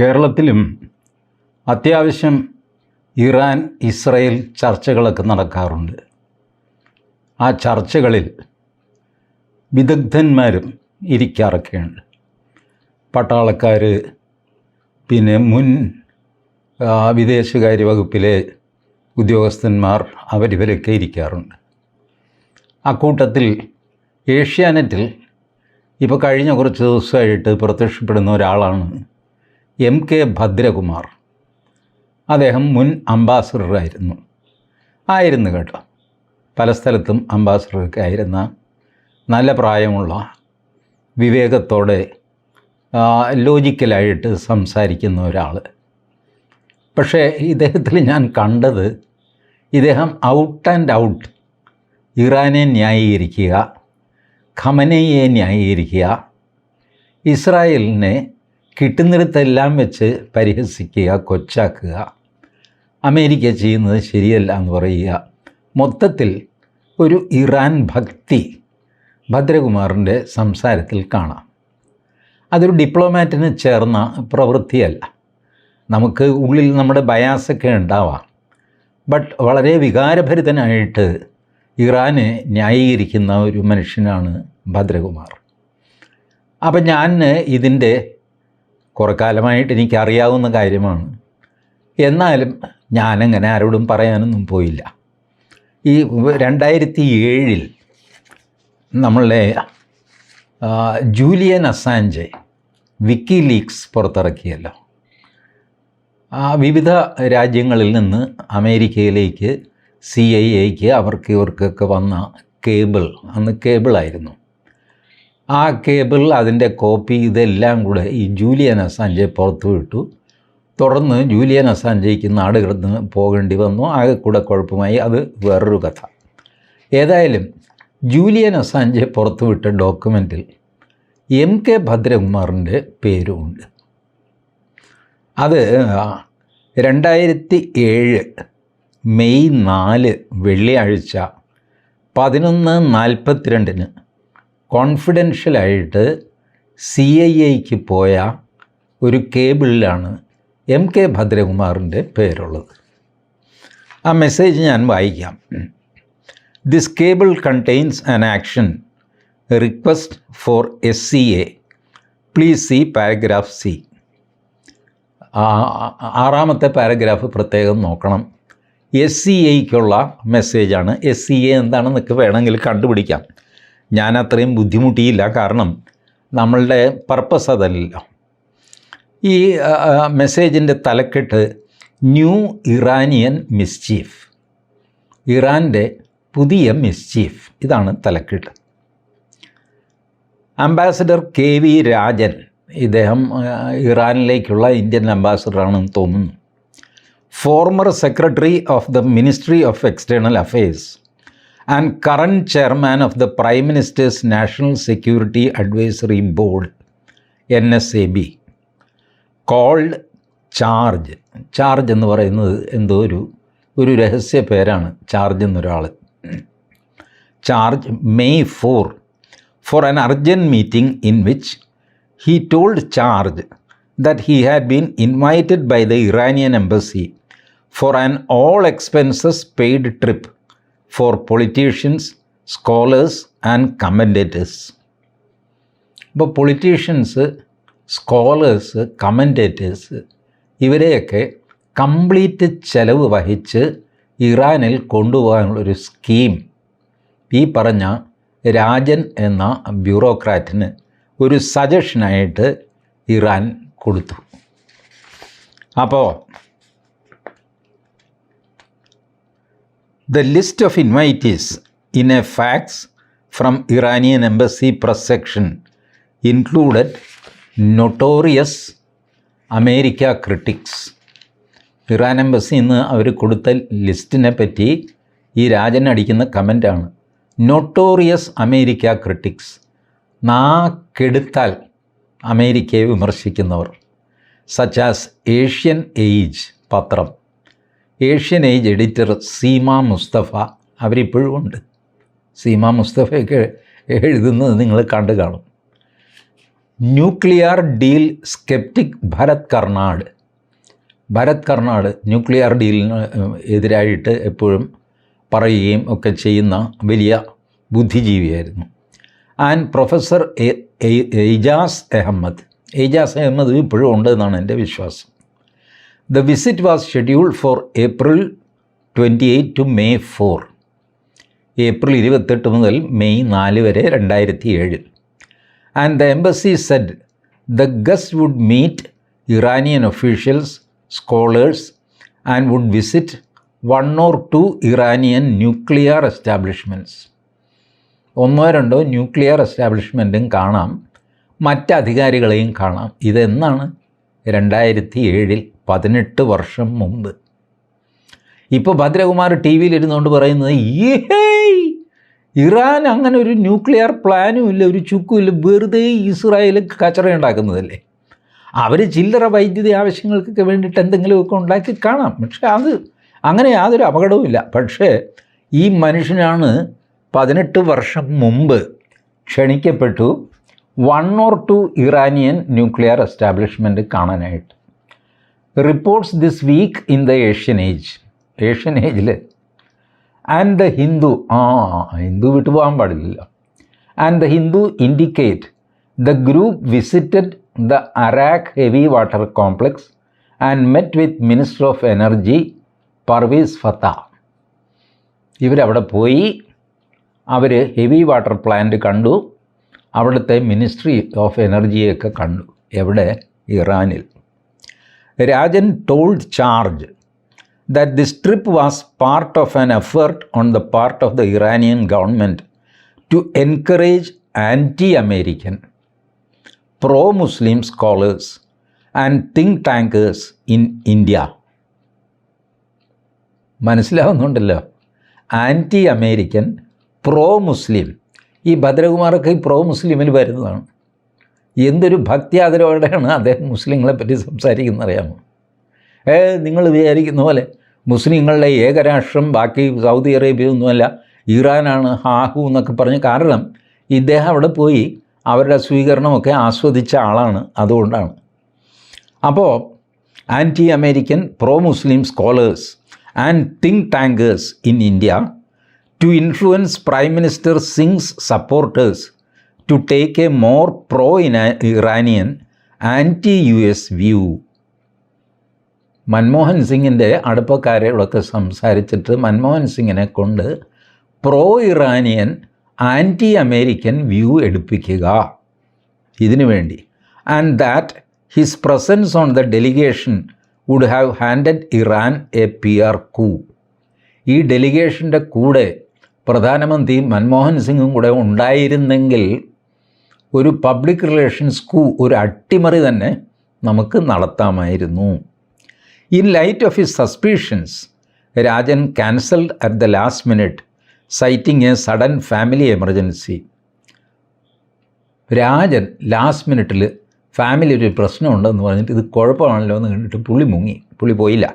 കേരളത്തിലും അത്യാവശ്യം Iran Israel ചർച്ചകളൊക്കെ നടക്കാറുണ്ട്. ആ ചർച്ചകളിൽ വിദഗ്ധന്മാരും ഇരിക്കാറൊക്കെയുണ്ട്. പട്ടാളക്കാർ പിന്നെ മുൻ വിദേശകാര്യ വകുപ്പിലെ ഉദ്യോഗസ്ഥന്മാർ അവരിവരൊക്കെ ഇരിക്കാറുണ്ട്. അക്കൂട്ടത്തിൽ ഏഷ്യാനെറ്റിൽ ഇപ്പോൾ കഴിഞ്ഞ കുറച്ച് ദിവസമായിട്ട് പ്രത്യക്ഷപ്പെടുന്ന ഒരാളാണ് എം കെ ഭദ്രകുമാർ. അദ്ദേഹം മുൻ അംബാസഡറായിരുന്നു. ആയിരുന്നു കേട്ടോ. പല സ്ഥലത്തും അംബാസഡറൊക്കെ ആയിരുന്ന നല്ല പ്രായമുള്ള വിവേകത്തോടെ ലോജിക്കലായിട്ട് സംസാരിക്കുന്ന ഒരാൾ പക്ഷേ ഇദ്ദേഹത്തിൽ ഞാൻ കണ്ടത് ഇദ്ദേഹം ഔട്ട് ആൻഡ് ഔട്ട് ഇറാനെ ന്യായീകരിക്കുക ഖമനയെ ന്യായീകരിക്കുക ഇസ്രായേലിനെ കിട്ടുന്നിടത്തെല്ലാം വെച്ച് പരിഹസിക്കുക കൊച്ചാക്കുക. അമേരിക്ക ചെയ്യുന്നത് ശരിയല്ല എന്ന് പറയുക. മൊത്തത്തിൽ ഒരു ഇറാൻ ഭക്തി ഭദ്രകുമാറിന്റെ സംസാരത്തിൽ കാണാം. അതൊരു ഡിപ്ലോമാറ്റിന് ചേർന്ന പ്രവൃത്തിയല്ല. നമുക്ക് ഉള്ളിൽ നമ്മുടെ ബയാസൊക്കെ ഉണ്ടാവാം. ബട്ട് വളരെ വികാരഭരിതനായിട്ട് ഇറാനെ ന്യായീകരിക്കുന്ന ഒരു മനുഷ്യനാണ് ഭദ്രകുമാർ. അപ്പം ഞാൻ ഇതിന്റെ കുറേ കാലമായിട്ട് എനിക്കറിയാവുന്ന കാര്യമാണ്. എന്നാലും ഞാനങ്ങനെ ആരോടും പറയാനൊന്നും പോയില്ല. ഈ രണ്ടായിരത്തി ഏഴിൽ നമ്മളുടെ ജൂലിയൻ അസാഞ്ചെ വിക്കി ലീക്സ് പുറത്തിറക്കിയല്ലോ. ആ വിവിധ രാജ്യങ്ങളിൽ നിന്ന് അമേരിക്കയിലേക്ക് സി ഐ എക്ക് അവർക്ക് ഇവർക്കൊക്കെ വന്ന കേബിൾ അന്ന് കേബിളായിരുന്നു. ആ കേബിൾ അതിന്റെ കോപ്പി ഇതെല്ലാം കൂടെ ഈ ജൂലിയൻ അസാഞ്ചെ പുറത്തു വിട്ടു. തുടർന്ന് ജൂലിയൻ അസാഞ്ചയ്ക്ക് നാട് കിടന്ന് പോകേണ്ടി വന്നു. ആകെ കൂടെ കുഴപ്പമായി. അത് വേറൊരു കഥ. ഏതായാലും ജൂലിയൻ അസാഞ്ചെ പുറത്തുവിട്ട ഡോക്യുമെന്റിൽ എം കെ ഭദ്രകുമാറിന്റെ പേരുമുണ്ട് അത് രണ്ടായിരത്തി ഏഴ് മെയ് നാല് വെള്ളിയാഴ്ച പതിനൊന്ന് നാൽപ്പത്തിരണ്ടിന് കോൺഫിഡൻഷ്യലായിട്ട് സി ഐ എക്ക് പോയ ഒരു കേബിളിലാണ് എം കെ ഭദ്രകുമാറിന്റെ പേരുള്ളത്. ആ മെസ്സേജ് ഞാൻ വായിക്കാം. This cable contains an action request for S C A please see paragraph C ആറാമത്തെ പാരഗ്രാഫ് പ്രത്യേകം നോക്കണം. എസ് സി എക്കുള്ള മെസ്സേജാണ് എസ് സി എ എന്താണെന്നൊക്കെ വേണമെങ്കിൽ കണ്ടുപിടിക്കാം. ഞാൻ അത്രയും ബുദ്ധിമുട്ടിയില്ല. കാരണം നമ്മളുടെ പർപ്പസ് അതല്ല ഈ മെസ്സേജിന്റെ തലക്കെട്ട് ന്യൂ ഇറാനിയൻ മിസ്ചീഫ് ഇറാന്റെ പുതിയ മിസ്ചീഫ് ഇതാണ് തലക്കെട്ട്. അംബാസഡർ കെ വി രാജൻ ഇദ്ദേഹം ഇറാനിലേക്കുള്ള ഇന്ത്യൻ അംബാസഡറാണെന്ന് തോന്നുന്നു. Former secretary of the ministry of external affairs and current chairman of the prime minister's national security advisory board N S A B. Called charge. Charge എന്ന് പറയുന്നത് എന്തോ ഒരു ഒരു രഹസ്യ പേരാണ് ചാർജ് എന്നൊരാൾ. Charge May four four an urgent meeting in which he told charge that he had been invited by the Iranian embassy for an all expenses paid trip for politicians scholars and commentators ഇപ്പോൾ politicians scholars commentators ഇവരെയൊക്കെ complete ചെലവ് വഹിച്ച് ഇറാനിൽ കൊണ്ടുപോകാനുള്ളൊരു scheme. ഈ പറഞ്ഞ രാജൻ എന്ന ബ്യൂറോക്രാറ്റിന് ഒരു സജഷനായിട്ട് Iran കൊടുത്തു. അപ്പോൾ The list of invitees in a fax from Iranian embassy press section included notorious America critics Iran embassy ഇന്ന് അവർ കൊടുത്ത ലിസ്റ്റിനെ പറ്റി ഈ രാജൻ അടിക്കുന്ന കമന്റാണ് നൊട്ടോറിയസ് അമേരിക്ക ക്രിട്ടിക്സ് നാക്കെടുത്താൽ അമേരിക്കയെ വിമർശിക്കുന്നവർ. സച്ച് ആസ് ഏഷ്യൻ ഏജ് പത്രം. Asian Age editor Seema Mustafa അവരിപ്പോഴും ഉണ്ട് സീമ മുസ്തഫയൊക്കെ എഴുതുന്നത് നിങ്ങൾ കണ്ടു കാണും nuclear deal skeptic Bharat Karnad Bharat Karnad nuclear ഡീലിന് എതിരായിട്ട് എപ്പോഴും പറയുകയും ഒക്കെ ചെയ്യുന്ന വലിയ ബുദ്ധിജീവിയായിരുന്നു ആൻഡ് പ്രൊഫസർ എയ്ജാസ് അഹമ്മദ് എയ്ജാസ് അഹമ്മദ് ഇപ്പോഴും ഉണ്ട് എന്നാണ് എന്റെ വിശ്വാസം the visit was scheduled for April twenty eight to May four April ഇരുപത്തെട്ട് മുതൽ മെയ് നാല് വരെ രണ്ടായിരത്തി ഏഴിൽ and the embassy said the guest would meet Iranian officials scholars and would visit one or two Iranian nuclear establishments ഒന്നോ രണ്ടോ nuclear എസ്റ്റാബ്ലിഷ്മെന്റും കാണാം. മറ്റ് അധികാരികളെയും കാണാം. ഇതെന്നാണ് രണ്ടായിരത്തി ഏഴിൽ പതിനെട്ട് വർഷം മുമ്പ്. ഇപ്പോൾ ഭദ്രകുമാർ ടി വിയിലിരുന്നുകൊണ്ട് പറയുന്നത് ഈ ഇറാൻ അങ്ങനെ ഒരു ന്യൂക്ലിയർ പ്ലാനും ഇല്ല ഒരു ചുക്കും ഇല്ല വെറുതെ ഇസ്രായേൽ കച്ചറ ഉണ്ടാക്കുന്നതല്ലേ? അവർ ചില്ലറ വൈദ്യുതി ആവശ്യങ്ങൾക്കൊക്കെ വേണ്ടിയിട്ട് എന്തെങ്കിലുമൊക്കെ ഉണ്ടാക്കി കാണാം. പക്ഷേ അത് അങ്ങനെ യാതൊരു അപകടവുമില്ല പക്ഷേ ഈ മനുഷ്യനാണ് പതിനെട്ട് വർഷം മുമ്പ് ക്ഷണിക്കപ്പെട്ടു. One or two Iranian nuclear establishment കാണാനായിട്ട്. Reports this week in the Asian Age Asian ഏജിൽ ആൻഡ് ദ ഹിന്ദു ആ ഹിന്ദു വിട്ടു പോകാൻ പാടില്ലല്ലോ. And the Hindu indicate the group visited the Arak heavy water complex and met with minister of energy Parviz Fattah ഇവരവിടെ പോയി അവർ heavy water plant കണ്ടു അവിടുത്തെ ministry of എനർജിയൊക്കെ കണ്ടു എവിടെ? ഇറാനിൽ. Rajan told charge that this trip was part of an effort on the part of the Iranian government to encourage anti American pro Muslim scholars and think tankers in India മനസ്സിലാവുന്നുണ്ടല്ലോ? Anti American pro Muslim ഈ ഭദ്രകുമാറൊക്കെ ഈ pro മുസ്ലിമിൽ വരുന്നതാണ്. എന്തൊരു ഭക്തിയാദരവോടെയാണ് അദ്ദേഹം മുസ്ലിങ്ങളെ പറ്റി സംസാരിക്കുന്നത് അറിയാമോ ഏ നിങ്ങൾ വിചാരിക്കുന്ന പോലെ മുസ്ലിങ്ങളുടെ ഏകരാഷ്ട്രം ബാക്കി സൗദി അറേബ്യ ഒന്നുമല്ല ഇറാനാണ് ഹാഹു എന്നൊക്കെ പറഞ്ഞ് കാരണം ഇദ്ദേഹം അവിടെ പോയി അവരുടെ സ്വീകരണമൊക്കെ ആസ്വദിച്ച ആളാണ് അതുകൊണ്ടാണ്. അപ്പോൾ anti American pro Muslim scholars and think tankers in India to influence prime minister Singh's supporters to take a more pro in Iranian anti U S view Manmohan സിംഗിന്റെ അടുപ്പക്കാരോടൊക്കെ സംസാരിച്ചിട്ട് മൻമോഹൻ സിംഗിനെ കൊണ്ട് pro Iranian anti American view എടുപ്പിക്കുക. ഇതിനു വേണ്ടി. And that his presence on the delegation would have handed Iran a P R coup ഈ ഡെലിഗേഷന്റെ കൂടെ പ്രധാനമന്ത്രി മൻമോഹൻ സിംഗും കൂടെ ഉണ്ടായിരുന്നെങ്കിൽ ഒരു പബ്ലിക് റിലേഷൻസ് കൂ ഒരു അട്ടിമറി തന്നെ നമുക്ക് നടത്താമായിരുന്നു. In light of his suspicions Rajan cancelled at the last minute citing a sudden family emergency Rajan last മിനിറ്റിൽ ഫാമിലി ഒരു പ്രശ്നമുണ്ടെന്ന് പറഞ്ഞിട്ട് ഇത് കുഴപ്പമാണല്ലോ എന്ന് കണ്ടിട്ട് പുള്ളി മുങ്ങി. പുള്ളി പോയില്ല.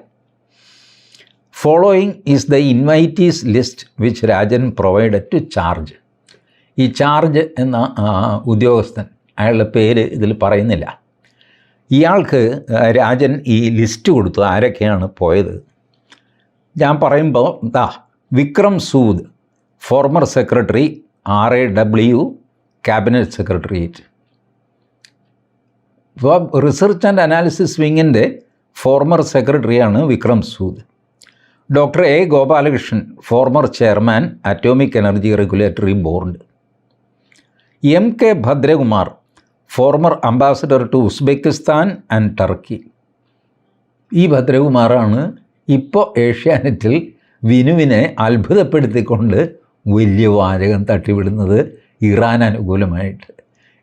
Following is the invitees list which Rajan provide to charge ഈ ചാർജ് എന്ന ഉദ്യോഗസ്ഥൻ അയാളുടെ പേര് ഇതിൽ പറയുന്നില്ല. ഇയാൾക്ക് രാജൻ ഈ ലിസ്റ്റ് കൊടുത്തു ആരൊക്കെയാണ് പോയത്. ഞാൻ പറയുമ്പോൾ ദാ Vikram Sood former secretary R A W cabinet secretariat. ഇപ്പോൾ റിസർച്ച് ആൻഡ് അനാലിസിസ് വിങ്ങിന്റെ ഫോർമർ സെക്രട്ടറിയാണ് Vikram Sood. Doctor A Gopalakrishnan former chairman atomic energy regulatory board. M K Bhadrakumar former ambassador to Uzbekistan and Turkey ഈ ഭദ്രകുമാറാണ് ഇപ്പോൾ ഏഷ്യാനെറ്റിൽ വിനുവിനെ അത്ഭുതപ്പെടുത്തിക്കൊണ്ട് വലിയ വാചകം തട്ടിവിടുന്നത് Iran അനുകൂലമായിട്ട്.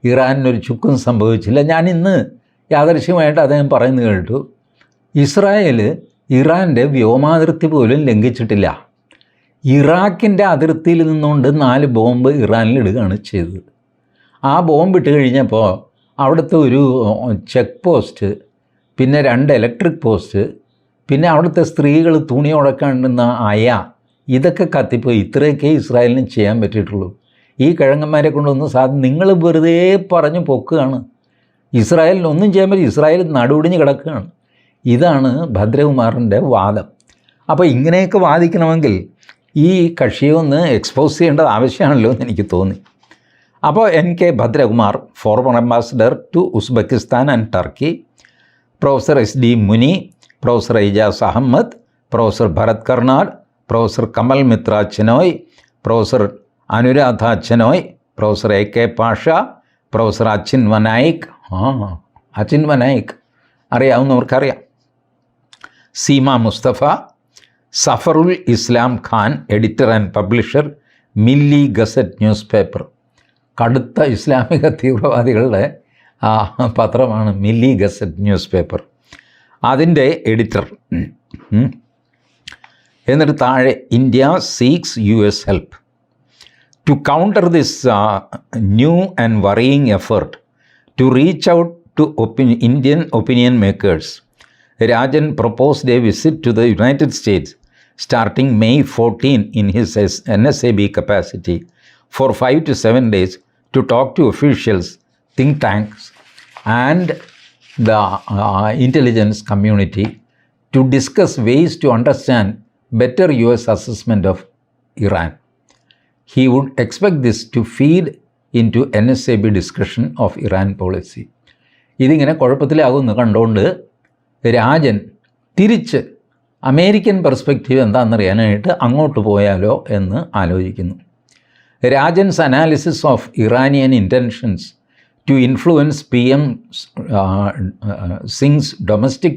ഇറാനിനൊരു ചുക്കും സംഭവിച്ചില്ല. ഞാൻ ഇന്ന് യാദർശ്യമായിട്ട് അദ്ദേഹം പറയുന്നത് കേട്ടു ഇസ്രായേൽ ഇറാന്റെ വ്യോമാതിർത്തി പോലും ലംഘിച്ചിട്ടില്ല. ഇറാഖിന്റെ അതിർത്തിയിൽ നിന്നുകൊണ്ട് നാല് ബോംബ് ഇറാനിൽ ഇടുകയാണ് ചെയ്തത്. ആ ബോംബ് ഇട്ട് കഴിഞ്ഞപ്പോൾ അവിടുത്തെ ഒരു ചെക്ക് പോസ്റ്റ് പിന്നെ രണ്ട് ഇലക്ട്രിക് പോസ്റ്റ് പിന്നെ അവിടുത്തെ സ്ത്രീകൾ തുണി ഉടക്കാണ്ടുന്ന അയ ഇതൊക്കെ കത്തിപ്പോയി. ഇത്രയൊക്കെ ഇസ്രായേലിന് ചെയ്യാൻ പറ്റിയിട്ടുള്ളൂ. ഈ കിഴങ്ങന്മാരെ കൊണ്ടൊന്നും സാധനം നിങ്ങൾ വെറുതെ പറഞ്ഞു പൊക്കുകയാണ്. ഇസ്രായേലിനൊന്നും ചെയ്യാൻ പറ്റും ഇസ്രായേൽ നടുവിടിഞ്ഞ് കിടക്കുകയാണ്. ഇതാണ് ഭദ്രകുമാറിന്റെ വാദം. അപ്പോൾ ഇങ്ങനെയൊക്കെ വാദിക്കണമെങ്കിൽ ഈ കക്ഷിയെ ഒന്ന് എക്സ്പോസ് ചെയ്യേണ്ടത് ആവശ്യമാണല്ലോ എന്ന് എനിക്ക് തോന്നി. അപ്പോൾ N K Bhadrakumar former ambassador to Uzbekistan and Turkey professor S D Muni professor Ijaz Ahmad professor Bharat Karnal professor Kamal Mitra Chenoy professor Anuradha Chenoy professor A K Pasha professor Achin Vanaik ആ Achin Vanaik അറിയാവുന്നവർക്കറിയാം. Seema Mustafa Zafarul Islam Khan editor and publisher Milli Gazette newspaper കടുത്ത ഇസ്ലാമിക തീവ്രവാദികളുടെ ആ പത്രമാണ് Milli Gazette newspaper. അതിന്റെ editor എന്നിട്ട് താഴെ India seeks U S help to counter this new and worrying effort to reach out to opinion Indian opinion makers Rajan proposed a visit to the United States starting May fourteen in his N S A B capacity for five to seven days to talk to officials, think tanks and the uh, intelligence community to discuss ways to understand better US assessment of Iran. He would expect this to feed into NSAB discussion of Iran policy. ഇതിങ്ങനെ കുഴപ്പത്തിലാകുമെന്ന് കണ്ടുകൊണ്ട് രാജൻ തിരിച്ച് American perspective എന്താണെന്നറിയാനായിട്ട് അങ്ങോട്ട് പോയാലോ എന്ന് ആലോചിക്കുന്നു Rajan's analysis of Iranian intentions to influence PM uh, uh, Singh's domestic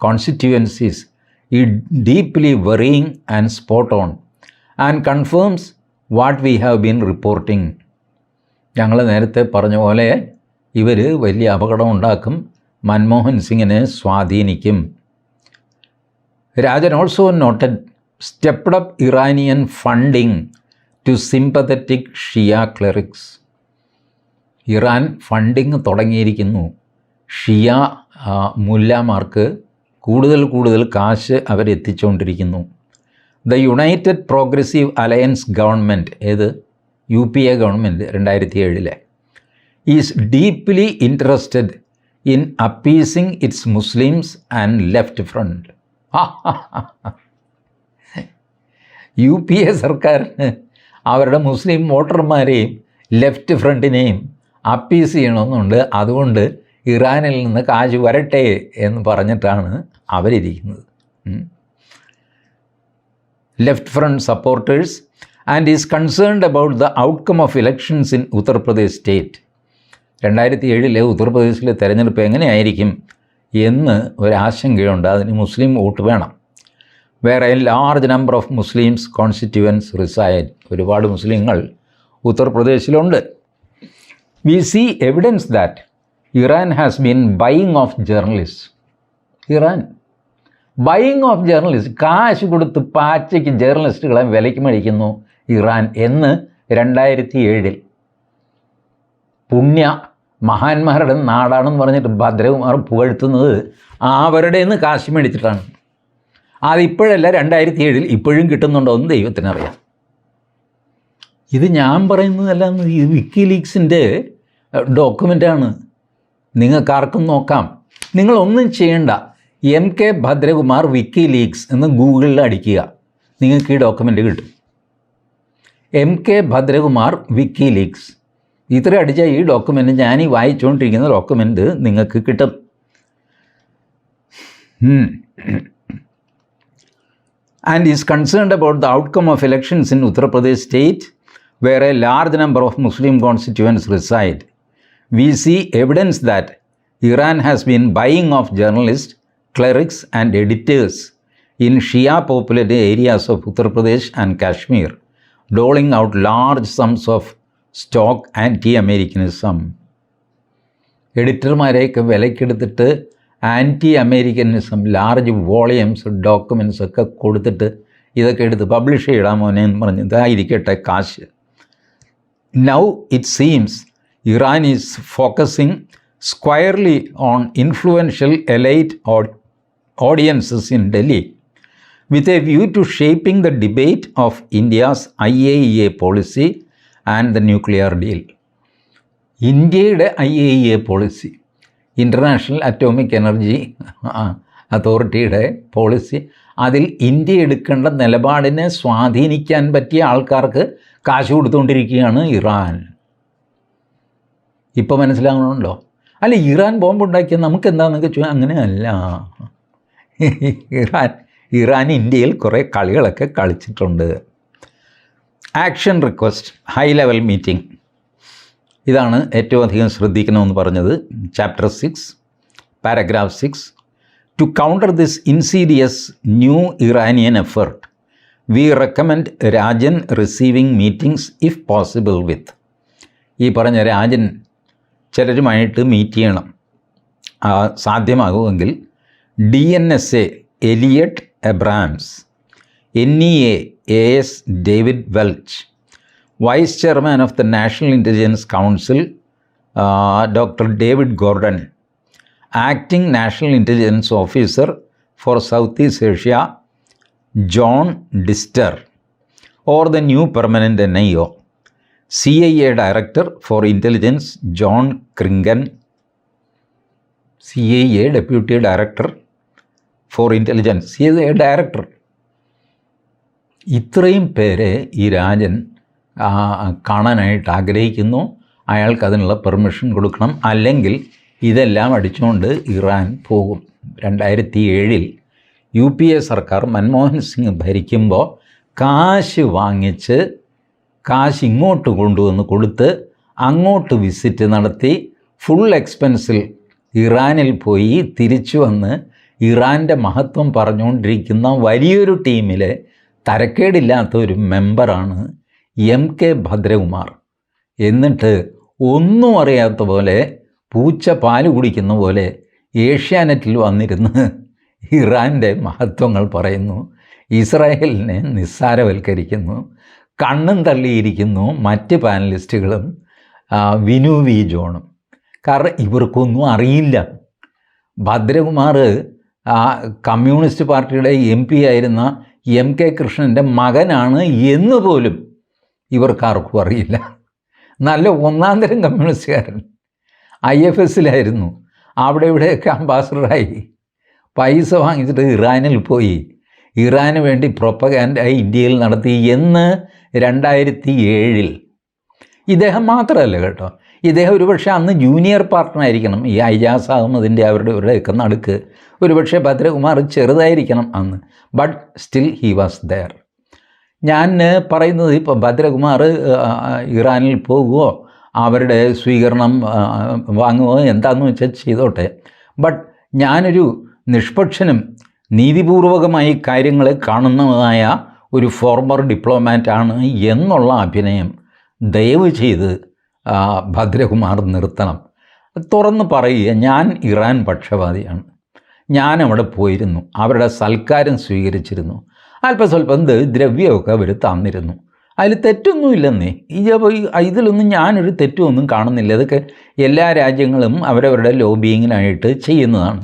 constituencies is deeply worrying and spot on and confirms what we have been reporting. ഞങ്ങൾ നേരത്തെ പറഞ്ഞ പോലെ ഇവർ വലിയ അപകടം ഉണ്ടാക്കും മൻമോഹൻ സിംഗിനെ സ്വാധീനിക്കും Rajan also noted stepped up Iranian funding to sympathetic Shia clerics. Iran funding തുടങ്ങിയിരിക്കുന്നു. ഷിയ മുല്ലമാർക്ക് കൂടുതൽ കൂടുതൽ കാശ് അവരെത്തിച്ചുകൊണ്ടിരിക്കുന്നു the United Progressive Alliance government ഏത്? യു പി എ ഗവൺമെന്റ് രണ്ടായിരത്തി ഏഴിലെ is deeply interested in appeasing its Muslims and left front. U P A സർക്കാരിന് അവരുടെ മുസ്ലിം വോട്ടർമാരെയും ലെഫ്റ്റ് ഫ്രണ്ടിനെയും അപ്പീസ് ചെയ്യണമെന്നുണ്ട്. അതുകൊണ്ട് ഇറാനിൽ നിന്ന് കാശ് വരട്ടെ എന്ന് പറഞ്ഞിട്ടാണ് അവരിരിക്കുന്നത്. Left front supporters and is concerned about the outcome of elections in Uttar Pradesh state. രണ്ടായിരത്തി ഏഴിലെ ഉത്തർപ്രദേശിലെ തെരഞ്ഞെടുപ്പ് എങ്ങനെയായിരിക്കും എന്ന് ഒരാശങ്കയുണ്ട് അതിന് മുസ്ലിം വോട്ട് വേണം. വേറെ large number of Muslims constituencies reside ഒരുപാട് മുസ്ലിങ്ങൾ ഉത്തർപ്രദേശിലുണ്ട്. We see evidence that Iran has been buying off journalist Iran buying off journalist കാശ് കൊടുത്ത് പാച്ചയ്ക്ക് ജേർണലിസ്റ്റുകളെ വിലയ്ക്ക് മേടിക്കുന്നു ഇറാൻ എന്ന് രണ്ടായിരത്തി ഏഴിൽ പുണ്യ മഹാന്മാരുടെ നാടാണെന്ന് പറഞ്ഞിട്ട് ഭദ്രകുമാർ പുകഴ്ത്തുന്നത് അവരുടെ നിന്ന് കാശ് മേടിച്ചിട്ടാണ്. അതിപ്പോഴല്ല രണ്ടായിരത്തി ഏഴിൽ ഇപ്പോഴും കിട്ടുന്നുണ്ടോ എന്ന് ദൈവത്തിനറിയാം. ഇത് ഞാൻ പറയുന്നതല്ല ഈ വിക്കിലീക്സിന്റെ ഡോക്യുമെന്റാണ്. നിങ്ങൾക്കാർക്കും നോക്കാം. നിങ്ങളൊന്നും ചെയ്യണ്ട. M K Bhadrakumar WikiLeaks എന്ന് ഗൂഗിളിൽ അടിക്കുക. നിങ്ങൾക്ക് ഈ ഡോക്യുമെന്റ് കിട്ടും. M K Bhadrakumar WikiLeaks ഇത്ര അടിച്ച ഈ ഡോക്യുമെന്റ് ഞാൻ ഈ വായിച്ചുകൊണ്ടിരിക്കുന്ന ഡോക്യുമെന്റ് നിങ്ങൾക്ക് കിട്ടും. And is concerned about the outcome of elections in Uttar Pradesh state, where a large number of Muslim constituents reside. We see evidence that Iran has been buying off journalists, clerics, and editors in Shia populated areas of Uttar Pradesh and Kashmir, doling out large sums of stock anti Americanism. എഡിറ്റർമാരെയൊക്കെ വിലക്കെടുത്തിട്ട് anti Americanism large volumes documents ഒക്കെ കൊടുത്തിട്ട് ഇതൊക്കെ എടുത്ത് publish ചെയ്യടാ മോനെ എന്ന് പറഞ്ഞു. ഇതായിരിക്കട്ടെ കാശ്. Now it seems Iran is focusing squarely on influential elite audiences in Delhi with a view to shaping the debate of India's I A E A policy and the nuclear deal ഇന്ത്യയുടെ I A E A policy international atomic energy അതോറിറ്റിയുടെ policy അതിൽ India എടുക്കേണ്ട നിലപാടിനെ സ്വാധീനിക്കാൻ പറ്റിയ ആൾക്കാർക്ക് കാശ് കൊടുത്തുകൊണ്ടിരിക്കുകയാണ് Iran. ഇപ്പോൾ മനസ്സിലാകണമല്ലോ അല്ല ഇറാൻ ബോംബ് ഉണ്ടാക്കിയ നമുക്ക് എന്താണെന്നൊക്കെ ചോദിച്ചാൽ അങ്ങനെയല്ല. ഇറാൻ ഇറാൻ ഇന്ത്യയിൽ കുറേ കളികളൊക്കെ കളിച്ചിട്ടുണ്ട്. Action request high level meeting ഇതാണ് ഏറ്റവും അധികം ശ്രദ്ധിക്കണമെന്ന് പറഞ്ഞത്. Chapter six paragraph six to counter this insidious new Iranian effort we recommend arranging receiving meetings if possible with ഈ പറഞ്ഞ രാജൻ ചിലരുമായിട്ട് മീറ്റ് ചെയ്യണം. സാധ്യമാകുമെങ്കിൽ D N S A Elliott Abrams N E A S David Welch vice chairman of the national intelligence council doctor David Gordon acting national intelligence officer for south east Asia John Dister or the new permanent N I O C I A director for intelligence John Krinkan C I A deputy director for intelligence C I A director ഇത്രയും പേരെ ഈ രാജൻ ആ, കാണാനായിട്ട് ആഗ്രഹിക്കുന്നു. അയാൾക്ക് അതിനുള്ള permission കൊടുക്കണം. അല്ലെങ്കിൽ ഇതെല്ലാം അടിച്ചുകൊണ്ട് ഇറാൻ പോകും. രണ്ടായിരത്തി ഏഴിൽ യു പി എ സർക്കാർ മൻമോഹൻ സിംഗ് ഭരിക്കുമ്പോൾ കാശ് വാങ്ങിച്ച് കാശ് ഇങ്ങോട്ട് കൊണ്ടുവന്ന് കൊടുത്ത് അങ്ങോട്ട് വിസിറ്റ് നടത്തി ഫുൾ എക്സ്പെൻസിൽ ഇറാനിൽ പോയി തിരിച്ചു വന്ന് ഇറാന്റെ മഹത്വം പറഞ്ഞുകൊണ്ടിരിക്കുന്ന വലിയൊരു ടീമിലെ തരക്കേടില്ലാത്ത ഒരു മെമ്പറാണ് എം കെ ഭദ്രകുമാർ. എന്നിട്ട് ഒന്നും അറിയാത്ത പോലെ പൂച്ച പാൽ കുടിക്കുന്ന പോലെ ഏഷ്യാനെറ്റിൽ വന്നിരുന്ന് ഇറാന്റെ മഹത്വങ്ങൾ പറയുന്നു. ഇസ്രായേലിനെ നിസ്സാരവൽക്കരിക്കുന്നു. കണ്ണും തള്ളിയിരിക്കുന്നു മറ്റ് പാനലിസ്റ്റുകളും വിനു വി. ജോണും. കാരണം ഇവർക്കൊന്നും അറിയില്ല. ഭദ്രകുമാർ കമ്മ്യൂണിസ്റ്റ് പാർട്ടിയുടെ എം പി ആയിരുന്ന എം കെ കൃഷ്ണന്റെ മകനാണ് എന്ന് പോലും ഇവർക്കാർക്കും അറിയില്ല. നല്ല ഒന്നാം തരം കമ്മ്യൂണിസ്റ്റുകാരൻ. ഐ എഫ് എസിലായിരുന്നു. അവിടെ ഇവിടെയൊക്കെ അംബാസഡറായി. പൈസ വാങ്ങിച്ചിട്ട് ഇറാനിൽ പോയി. ഇറാന് വേണ്ടി പ്രൊപ്പഗാൻഡ ഇന്ത്യയിൽ നടത്തി എന്ന് രണ്ടായിരത്തി ഏഴിൽ ഇദ്ദേഹം മാത്രമല്ല കേട്ടോ. ഇദ്ദേഹം ഒരുപക്ഷെ അന്ന് ജൂനിയർ പാർട്ട്ണർ ആയിരിക്കണം ഈ ഐജാസ് അഹമ്മദിന്റെ അവരുടെ ഇവരുടെയൊക്കെ നടുക്ക്. ഒരുപക്ഷെ ഭദ്രകുമാർ ചെറുതായിരിക്കണം അന്ന്. But still he was there ഞാൻ പറയുന്നത് ഇപ്പോൾ ഭദ്രകുമാർ ഇറാനിൽ പോകുമോ അവരുടെ സ്വീകരണം വാങ്ങുമോ എന്താണെന്ന് വെച്ചാൽ ചെയ്തോട്ടെ. ബട്ട് ഞാനൊരു നിഷ്പക്ഷനും നീതിപൂർവകമായി കാര്യങ്ങളെ കാണുന്നതായ ഒരു ഫോർമർ ഡിപ്ലോമാറ്റാണ് എന്നുള്ള അഭിനയം ദയവ് ചെയ്ത് ഭദ്രകുമാർ നിർത്തണം. തുറന്ന് പറയുക ഞാൻ ഇറാൻ പക്ഷപാതിയാണ്. ഞാൻ അവിടെ പോയിരുന്നു. അവരുടെ സൽക്കാരം സ്വീകരിച്ചിരുന്നു. അല്പസ്വല്പം ദ്രവ്യമൊക്കെ അവർ തന്നിരുന്നു. അതിൽ തെറ്റൊന്നുമില്ലെന്നേ. ഈ- ഇതിലൊന്നും ഞാനൊരു തെറ്റൊന്നും കാണുന്നില്ല. ഇതൊക്കെ എല്ലാ രാജ്യങ്ങളും അവരവരുടെ ലോബിയിങ്ങിനായിട്ട് ചെയ്യുന്നതാണ്.